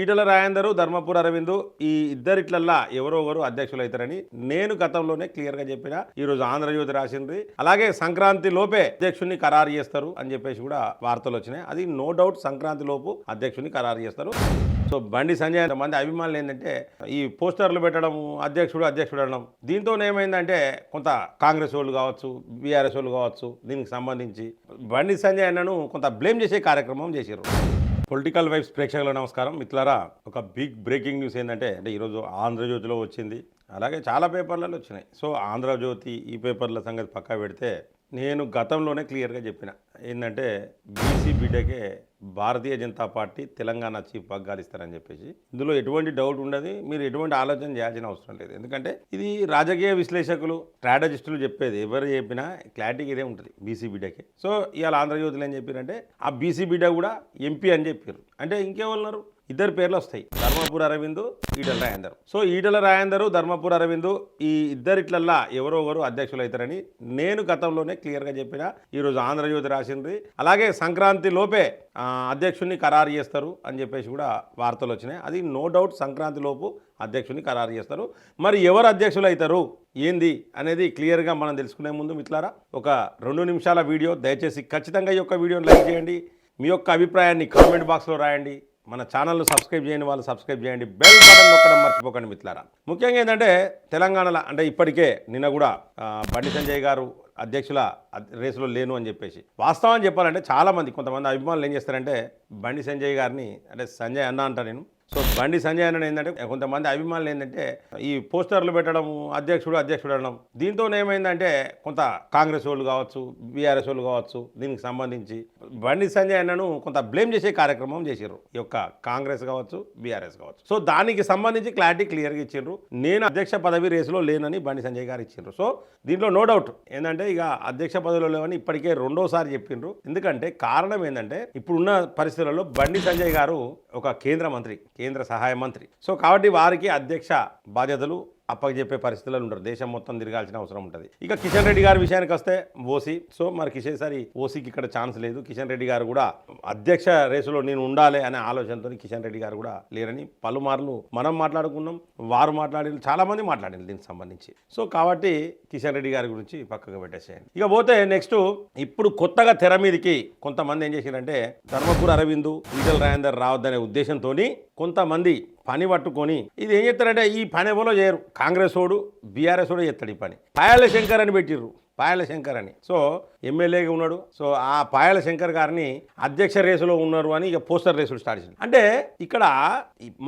ఈటల రాయందరు ధర్మపుర అరవిందు ఈ ఇద్దరిట్లల్లా ఎవరో ఒకరు అధ్యక్షులు అవుతారని నేను గతంలోనే క్లియర్గా చెప్పిన. ఈ రోజు ఆంధ్రజ్యోతి రాసింది అలాగే సంక్రాంతి లోపే అధ్యక్షుడిని ఖరారు చేస్తారు అని చెప్పేసి కూడా వార్తలు వచ్చినాయి. అది నో డౌట్ సంక్రాంతి లోపు అధ్యక్షుడిని ఖరారు చేస్తారు. సో బండి సంజయ్ మంది అభిమానులు ఏంటంటే ఈ పోస్టర్లు పెట్టడం అధ్యక్షుడు అధ్యక్షుడు అనడం దీంతో ఏమైందంటే కొంత కాంగ్రెస్ వాళ్ళు కావచ్చు బీఆర్ఎస్ వాళ్ళు కావచ్చు దీనికి సంబంధించి బండి సంజయ్ అన్నను కొంత బ్లేమ్ చేసే కార్యక్రమం చేశారు పొలిటికల్ వైబ్స్ ప్రేక్షకుల నమస్కారం. మిత్రులారా ఒక బిగ్ బ్రేకింగ్ న్యూస్ ఏంటంటే అంటే ఈరోజు ఆంధ్రజ్యోతిలో వచ్చింది. అలాగే చాలా పేపర్లలో వచ్చినాయి. సో ఆంధ్రజ్యోతి ఈ పేపర్ల సంగతి పక్కా పెడితే నేను గతంలోనే క్లియర్గా చెప్పిన. ఏంటంటే బీసీ బిడ్డకే భారతీయ జనతా పార్టీ తెలంగాణ చీఫ్ పగ్గాలు ఇస్తారని చెప్పేసి. ఇందులో ఎటువంటి డౌట్ ఉండదు. మీరు ఎటువంటి ఆలోచన చేయాల్సిన అవసరం లేదు. ఎందుకంటే ఇది రాజకీయ విశ్లేషకులు స్ట్రాటజిస్టులు చెప్పేది ఎవరు చెప్పినా క్లారిటీకి ఇదే ఉంటుంది బీసీ బిడ్డకే. సో ఇవాళ ఆంధ్రజ్యోతిలో ఏం చెప్పారంటే ఆ బీసీ బిడ్డ కూడా ఎంపీ అని చెప్పారు అంటే ఇంకేమన్నారు ఇద్దరు పేర్లు వస్తాయి. ధర్మపూర్ అరవిందు ఈటల రాయందర్. సో ఈటల రాయందరు ధర్మపూర్ అరవిందు ఈ ఇద్దరిట్లల్లా ఎవరో ఒకరు అధ్యక్షులు అవుతారని నేను గతంలోనే క్లియర్గా చెప్పిన ఈరోజు ఆంధ్రజ్యోతి రాసింది. అలాగే సంక్రాంతి లోపే అధ్యక్షుడిని ఖరారు చేస్తారు అని చెప్పేసి కూడా వార్తలు వచ్చినాయి. అది నో డౌట్ సంక్రాంతి లోపు అధ్యక్షుడిని ఖరారు చేస్తారు. మరి ఎవరు అధ్యక్షులు అవుతారు? ఏంది? అనేది క్లియర్గా మనం తెలుసుకునే ముందు మిట్లారా ఒక రెండు నిమిషాల వీడియో. దయచేసి ఖచ్చితంగా ఈ యొక్క వీడియోని లైక్ చేయండి. మీ యొక్క అభిప్రాయాన్ని కామెంట్ బాక్స్లో రాయండి. మన ఛానల్ను సబ్స్క్రైబ్ చేయని వాళ్ళు సబ్స్క్రైబ్ చేయండి. బెల్ బటన్ నొక్కడం మర్చిపోకండి మిత్రులారా. ముఖ్యంగా ఏంటంటే తెలంగాణలో అంటే ఇప్పటికే నిన్న కూడా బండి సంజయ్ గారు అధ్యక్షుల రేసులో లేను అని చెప్పేసి. వాస్తవం చెప్పాలంటే చాలామంది కొంతమంది అభిమానులు ఏం చేస్తారంటే బండి సంజయ్ గారిని అంటే సంజయ్ అన్న అంట నేను సో బండి సంజయ్ అన్న ఏంటంటే కొంతమంది అభిమానులు ఏంటంటే ఈ పోస్టర్లు పెట్టడం అధ్యక్షుడు అధ్యక్షుడు అనడం దీంతో ఏమైందంటే కొంత కాంగ్రెస్ వాళ్ళు కావచ్చు బీఆర్ఎస్ వాళ్ళు కావచ్చు దీనికి సంబంధించి బండి సంజయ్ అన్నను కొంత బ్లేమ్ చేసే కార్యక్రమం చేసారు ఈ యొక్క కాంగ్రెస్ కావచ్చు బీఆర్ఎస్ కావచ్చు. సో దానికి సంబంధించి క్లారిటీ క్లియర్గా ఇచ్చిండ్రు నేను అధ్యక్ష పదవి రేసులో లేనని బండి సంజయ్ గారు ఇచ్చిండ్రు సో దీంట్లో నో డౌట్ ఏంటంటే ఇక అధ్యక్ష పదవిలో లేవని ఇప్పటికే రెండోసారి చెప్పిండ్రు. ఎందుకంటే కారణం ఏంటంటే ఇప్పుడున్న పరిస్థితులలో బండి సంజయ్ గారు ఒక కేంద్ర మంత్రి. కేంద్ర సహాయ మంత్రి. సో కాబట్టి వారికి అధ్యక్ష బాధ్యతలు అప్పగజెప్పే పరిస్థితుల్లో ఉంటారు దేశం మొత్తం తిరగాల్సిన అవసరం ఉంటుంది. ఇక కిషన్ రెడ్డి గారి విషయానికి వస్తే ఓసీ. సో మరి కిషన్ సారి ఓసీకి ఇక్కడ ఛాన్స్ లేదు. కిషన్ రెడ్డి గారు కూడా అధ్యక్ష రేసులో నేను ఉండాలి అనే ఆలోచనతో కిషన్ రెడ్డి గారు కూడా లేరని పలుమార్లు మనం మాట్లాడుకున్నాం వారు మాట్లాడిన చాలామంది మాట్లాడిన దీనికి సంబంధించి. సో కాబట్టి కిషన్ రెడ్డి గారి గురించి పక్కకు పెట్టేసేయండి. ఇక పోతే నెక్స్ట్ ఇప్పుడు కొత్తగా తెర మీదకి కొంతమంది ఏం చేశారంటే ధర్మపుర అరవిందు ఈటల రాయందర్ రావద్దనే ఉద్దేశంతో కొంతమంది పని పట్టుకొని ఇది ఏం చేస్తారంటే ఈ పని ఎవరో చేయరు. కాంగ్రెస్ ఓడు బీఆర్ఎస్ ఓడు చేస్తాడు ఈ పని. పాయల శంకర్ అని పెట్టిర్రు. పాయల శంకర్ అని. సో ఎమ్మెల్యేగా ఉన్నాడు. సో ఆ పాయల శంకర్ గారిని అధ్యక్ష రేసులో ఉన్నారు అని ఇక పోస్టర్ రేసులు స్టార్ట్ చేసింది అంటే ఇక్కడ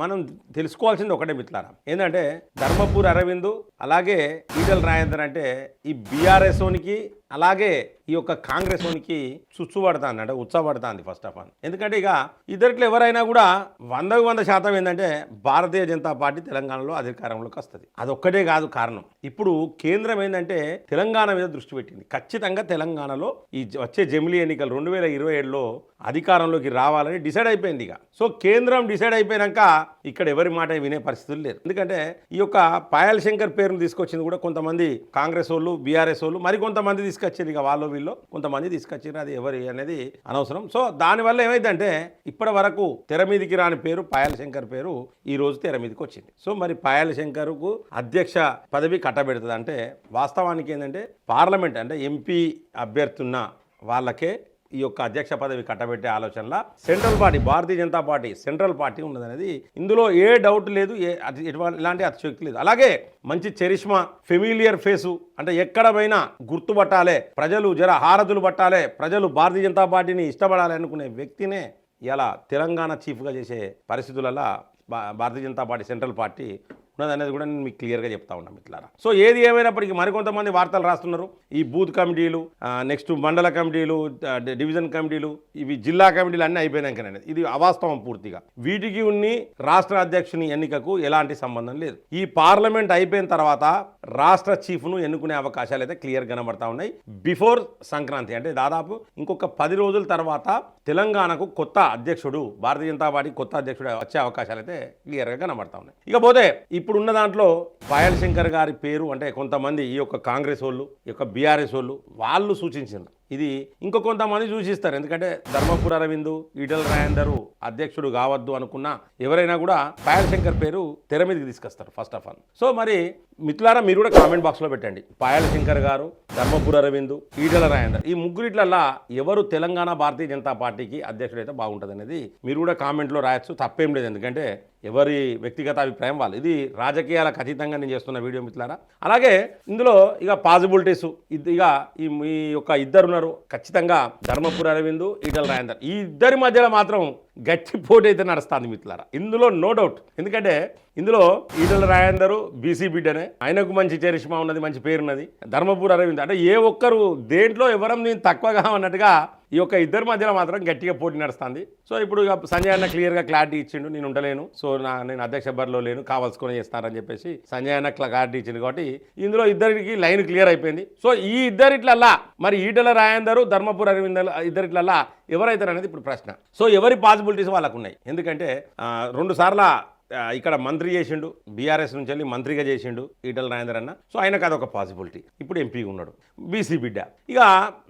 మనం తెలుసుకోవాల్సింది ఒకటే మిత్రులారా. ఏంటంటే ధర్మపూర్ అరవింద్ అలాగే ఈటల రాజేందర్ అంటే ఈ బీఆర్ఎస్ ఓనికి అలాగే ఈ యొక్క కాంగ్రెస్ ఓనికి చుచ్చు పడుతుంది అంటే ఉత్సాహపడుతుంది ఫస్ట్ ఆఫ్ ఆల్ ఎందుకంటే ఇక ఇద్దరిట్లో ఎవరైనా కూడా వందకు వంద శాతం ఏంటంటే భారతీయ జనతా పార్టీ తెలంగాణలో అధికారంలోకి వస్తుంది. అదొక్కటే కాదు కారణం. ఇప్పుడు కేంద్రం ఏంటంటే తెలంగాణ మీద దృష్టి పెట్టింది. ఖచ్చితంగా తెలంగాణలో ఈ జ- వచ్చే జమిలీ ఎన్నికలు రెండు వేల ఇరవై ఏడులో అధికారంలోకి రావాలని డిసైడ్ అయిపోయింది ఇక. సో కేంద్రం డిసైడ్ అయిపోయాక ఇక్కడ ఎవరి మాట వినే పరిస్థితులు లేరు ఎందుకంటే ఈ యొక్క పాయల్ శంకర్ పేరును తీసుకొచ్చింది కూడా కొంతమంది కాంగ్రెస్ వాళ్ళు బీఆర్ఎస్ వాళ్ళు మరి కొంతమంది తీసుకొచ్చారు ఇక వాళ్ళు వీళ్ళు. కొంతమంది తీసుకొచ్చారు అది ఎవరి అనేది అనవసరం. సో దానివల్ల ఏమైందంటే ఇప్పటి వరకు తెర మీదకి రాని పేరు పాయల్ శంకర్ పేరు ఈ రోజు తెర మీదకి వచ్చింది. సో మరి పాయల్ శంకర్కు అధ్యక్ష పదవి కట్టబెడుతుంది అంటే వాస్తవానికి ఏంటంటే పార్లమెంట్ అంటే ఎంపీ అభ్యర్థి ఉన్న వాళ్ళకే ఈ యొక్క అధ్యక్ష పదవి కట్టబెట్టే ఆలోచనల central party Bharatiya Janata Party central party ఉన్నదనేది ఇందులో ఏ డౌట్ లేదు ఏ ఇలాంటి ఎటువంటి అతిశక్తి లేదు. అలాగే మంచి చరిష్మా ఫెమిలియర్ ఫేసు అంటే ఎక్కడ పోయినా గుర్తుపట్టాలే ప్రజలు జర హారతులు పట్టాలే ప్రజలు భారతీయ జనతా పార్టీని ఇష్టపడాలి అనుకునే వ్యక్తినే ఇలా తెలంగాణ చీఫ్గా చేసే పరిస్థితులలో భా- Bharatiya Janata Party central party ఉన్నది అనేది కూడా నేను మీకు క్లియర్గా చెప్తా ఉన్నాం మిట్లారా సో ఏది ఏమైనప్పటికీ మరికొంతమంది వార్తలు రాస్తున్నారు. ఈ బూత్ కమిటీలు నెక్స్ట్ మండల కమిటీలు డివిజన్ కమిటీలు ఇవి జిల్లా కమిటీలు అన్నీ అయిపోయినాకనే ఇది అవాస్తవం పూర్తిగా. వీటికి ఉన్ని రాష్ట్ర అధ్యక్షుని ఎన్నికకు ఎలాంటి సంబంధం లేదు. ఈ పార్లమెంట్ అయిపోయిన తర్వాత రాష్ట్ర చీఫ్ను ఎన్నుకునే అవకాశాలు అయితే క్లియర్ కనబడతా ఉన్నాయి. బిఫోర్ సంక్రాంతి అంటే దాదాపు ఇంకొక పది రోజుల తర్వాత తెలంగాణకు కొత్త అధ్యక్షుడు భారతీయ జనతా పార్టీ కొత్త అధ్యక్షుడు వచ్చే అవకాశాలు అయితే క్లియర్గా కనబడతా ఉన్నాయి. ఇకపోతే ఇప్పుడున్న దాంట్లో పాయల్ శంకర్ గారి పేరు అంటే కొంతమంది ఈ యొక్క కాంగ్రెస్ వాళ్ళు ఈ యొక్క బీఆర్ఎస్ వాళ్ళు వాళ్ళు సూచించారు ఇది ఇంకో కొంతమంది సూచిస్తారు ఎందుకంటే ధర్మపుర అరవిందు ఈటల రాయందరు అధ్యక్షుడు కావద్దు అనుకున్న ఎవరైనా కూడా పాయల్ శంకర్ పేరు తెర మీదకి తీసుకొస్తారు ఫస్ట్ ఆఫ్ ఆల్. సో మరి మిత్రులారా మీరు కూడా కామెంట్ బాక్స్లో పెట్టండి. పాయల్ శంకర్ గారు ధర్మపుర అరవిందు ఈటల రాయందర్ ఈ ముగ్గురిట్లల్లా ఎవరు తెలంగాణ భారతీయ జనతా పార్టీకి అధ్యక్షుడు అయితే బాగుంటుంది అనేది మీరు కూడా కామెంట్లో రాయొచ్చు. తప్పేం లేదు ఎందుకంటే ఎవరి వ్యక్తిగత అభిప్రాయం వాళ్ళు. ఇది రాజకీయాలకు అతీతంగా నేను చేస్తున్న వీడియో మిత్రులారా. అలాగే ఇందులో ఇక పాసిబిలిటీస్ ఇక ఈ మీ యొక్క ఇద్దరు ఉన్నారు ఖచ్చితంగా ధర్మపుర అరవిందు ఈటల రాయందర్ ఈ ఇద్దరి మధ్యలో మాత్రం గట్టి పోటీ అయితే నడుస్తుంది మిత్రులారా. ఇందులో నో డౌట్ ఎందుకంటే ఇందులో ఈటల రాయందరు బీసీ బిడ్డనే. ఆయనకు మంచి చరిష్మా ఉన్నది మంచి పేరున్నది. ధర్మపూర్ అరవింద్. అంటే ఏ ఒక్కరు దేంట్లో ఎవరం నేను తక్కువగా అన్నట్టుగా ఈ యొక్క ఇద్దరి మధ్యలో మాత్రం గట్టిగా పోటీ నడుస్తుంది. సో ఇప్పుడు సంజయ్ అన్న క్లియర్గా క్లారిటీ ఇచ్చిండు నేను ఉండలేను. సో నా నేను అధ్యక్ష బరిలో లేను కావాల్సుకొని చేస్తారని చెప్పేసి సంజయ్ అన్న క్లారిటీ ఇచ్చింది కాబట్టి ఇందులో ఇద్దరికి లైన్ క్లియర్ అయిపోయింది. సో ఈ ఇద్దరిట్లల్లా మరి ఈటల రాయందరు ధర్మపూర్ అరవింద్ ఇద్దరిట్లల్లా ఎవరైతారు అనేది ఇప్పుడు ప్రశ్న. సో ఎవరి పాజిబుల్ పాసిబిలిటీస్ వాళ్ళకు ఉన్నాయి ఎందుకంటే రెండు సార్ల ఇక్కడ మంత్రి చేసిండు బీఆర్ఎస్ నుంచి వెళ్ళి మంత్రిగా చేసిండు ఈటల రాజేందర్ అన్న. సో ఆయనకు అదొక పాసిబిలిటీ. ఇప్పుడు ఎంపీగా ఉన్నాడు. బీసీ బిడ్డ. ఇక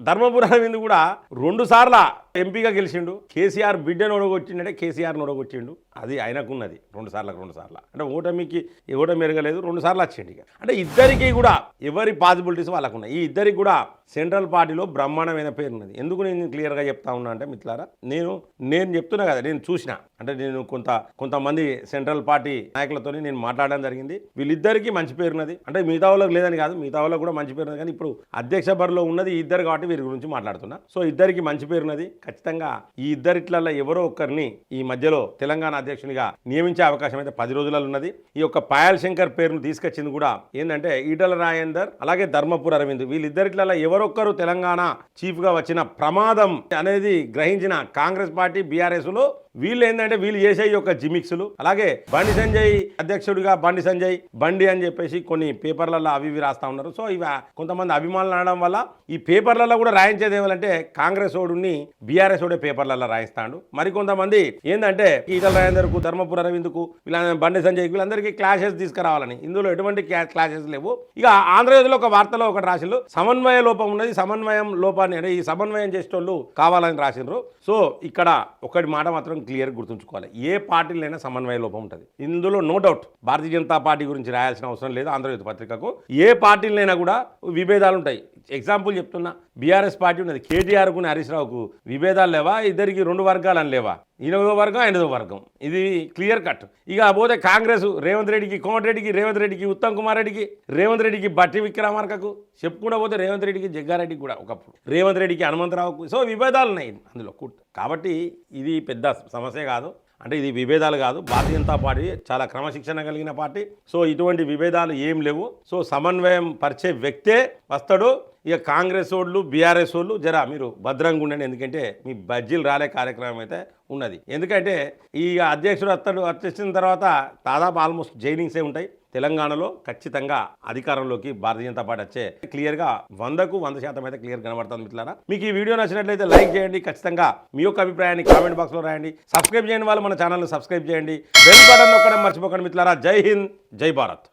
ధర్మపురం మీద కూడా రెండు సార్ల ఎంపీగా గెలిచిండు కేసీఆర్ బిడ్డను ఒడగొచ్చిండే కేసీఆర్ ఒడగొచ్చిండు అది ఆయనకున్నది రెండు సార్లకు రెండు సార్లు. అంటే ఓటమికి ఓటమి ఎరగలేదు రెండు సార్లు వచ్చిండు ఇక. అంటే ఇద్దరికి కూడా ఎవరి పాసిబిలిటీస్ వాళ్ళకు ఉన్నాయి ఈ ఇద్దరికి కూడా సెంట్రల్ పార్టీలో బ్రహ్మాండమైన పేరు ఉన్నది ఎందుకు నేను క్లియర్గా చెప్తా ఉన్నా అంటే మిత్రులారా నేను నేను చెప్తున్నా కదా నేను చూసిన. అంటే నేను కొంత కొంతమంది సెంట్రల్ పార్టీ నాయకులతో నేను మాట్లాడడం జరిగింది. వీళ్ళిద్దరికీ మంచి పేరు ఉన్నది అంటే మిగతా వాళ్ళకి లేదని కాదు మిగతా వాళ్ళకి కూడా మంచి పేరు ఉన్నది కానీ ఇప్పుడు అధ్యక్ష బరిలో ఉన్నది ఇద్దరు కాబట్టి వీరి గురించి మాట్లాడుతున్నా. సో ఇద్దరికి మంచి పేరు ఉన్నది ఖచ్చితంగా ఈ ఇద్దరిట్లలో ఎవరో ఒక్కరిని ఈ మధ్యలో తెలంగాణ అధ్యక్షునిగా నియమించే అవకాశం అయితే పది రోజులలో ఉన్నది. ఈ యొక్క పాయల్ శంకర్ పేరును తీసుకొచ్చింది కూడా ఏంటంటే ఈటల రాజేందర్ అలాగే ధర్మపుర అరవింద్. వీళ్ళిద్దరిట్లలో ఎవరొక్కరు తెలంగాణ చీఫ్గా వచ్చిన ప్రమాదం అనేది గ్రహించిన కాంగ్రెస్ పార్టీ బీఆర్ఎస్లో వీళ్ళు ఏంటంటే వీళ్ళు చేసే యొక్క జిమిక్స్లు. అలాగే బండి సంజయ్ అధ్యక్షుడిగా బండి సంజయ్ బండి అని చెప్పేసి కొన్ని పేపర్లలో అవి ఇవి రాస్తా ఉన్నారు. సో ఇవి కొంతమంది అభిమానులు అనడం వల్ల ఈ పేపర్లలో కూడా రాయించేది ఏమంటే కాంగ్రెస్ ఓడుని బీఆర్ఎస్ ఓడే పేపర్లలో రాయిస్తాడు. మరి కొంతమంది ఏంటంటే ఈటల రాజేందర్కు ధర్మపుర అరవింద్కు వీళ్ళ బండి సంజయ్ వీళ్ళందరికీ క్లాషెస్ తీసుకురావాలని. ఇందులో ఎటువంటి క్లాషెస్ లేవు. ఇక ఆంధ్రప్రదేశ్లో ఒక వార్తలో ఒకటి రాసిండ్రు. సమన్వయ లోపం ఉన్నది. సమన్వయం లోపాన్ని అంటే ఈ సమన్వయం చేసేటోళ్ళు కావాలని రాసిండ్రు. సో ఇక్కడ ఒకటి మాట మాత్రం క్లియర్ గుర్తుంచుకోవాలి. ఏ పార్టీలైనా సమన్వయ లోపం ఉంటుంది. ఇందులో no doubt Bharatiya Janata Party గురించి రాయాల్సిన అవసరం లేదు ఆంధ్రజ్యోతి పత్రికకు. ఏ పార్టీలైనా కూడా విభేదాలు ఉంటాయి ఎగ్జాంపుల్ చెప్తున్నా. బీఆర్ఎస్ పార్టీ ఉన్నది. కేటీఆర్కు హరీష్ రావుకు విభేదాలు లేవా? ఇద్దరికి రెండు వర్గాలు అని లేవా? ఎనిమిదో వర్గం ఎనిమిదో వర్గం. ఇది క్లియర్ కట్. ఇక పోతే కాంగ్రెస్ రేవంత్ రెడ్డికి కోమటిరెడ్డికి రేవంత్ రెడ్డికి ఉత్తమ్ కుమార్ రెడ్డికి రేవంత్ రెడ్డికి బట్టి విక్రమార్కకు చెప్పుకుండా పోతే రేవంత్ రెడ్డికి జగ్గారెడ్డికి కూడా ఒకప్పుడు. రేవంత్ రెడ్డికి హనుమంతరావుకు సో విభేదాలు ఉన్నాయి అందులో కుట్ కాబట్టి ఇది పెద్ద సమస్య కాదు. అంటే ఇది విభేదాలు కాదు. భారతీయ జనతా పార్టీ చాలా క్రమశిక్షణ కలిగిన పార్టీ. సో ఇటువంటి విభేదాలు ఏం లేవు. సో సమన్వయం పరిచే వ్యక్తే వస్తాడు. ఇక కాంగ్రెస్ వాళ్ళు బీఆర్ఎస్ వాళ్ళు జరా మీరు భద్రంగా ఉండండి. ఎందుకంటే మీ బజ్జీలు రాలే కార్యక్రమం అయితే ఉన్నది. ఎందుకంటే ఈ అధ్యక్షుడు అత్తడు వచ్చేసిన తర్వాత దాదాపు ఆల్మోస్ట్ జైనింగ్సే ఉంటాయి. తెలంగాణలో ఖచ్చితంగా అధికారంలోకి భారతీయ జనతా పార్టీ వచ్చే క్లియర్గా వందకు వంద శాతం అయితే క్లియర్ కనబడుతుంది మిత్రులారా. మీకు ఈ వీడియో నచ్చినట్లయితే లైక్ చేయండి ఖచ్చితంగా మీ యొక్క అభిప్రాయాన్ని కామెంట్ బాక్స్లో రాయండి. సబ్స్క్రైబ్ చేయని వాళ్ళు మన ఛానల్ని సబ్స్క్రైబ్ చేయండి. బెల్ బటన్ నొక్కడం మర్చిపోకండి మిత్రులారా. జై హింద్ జై భారత్.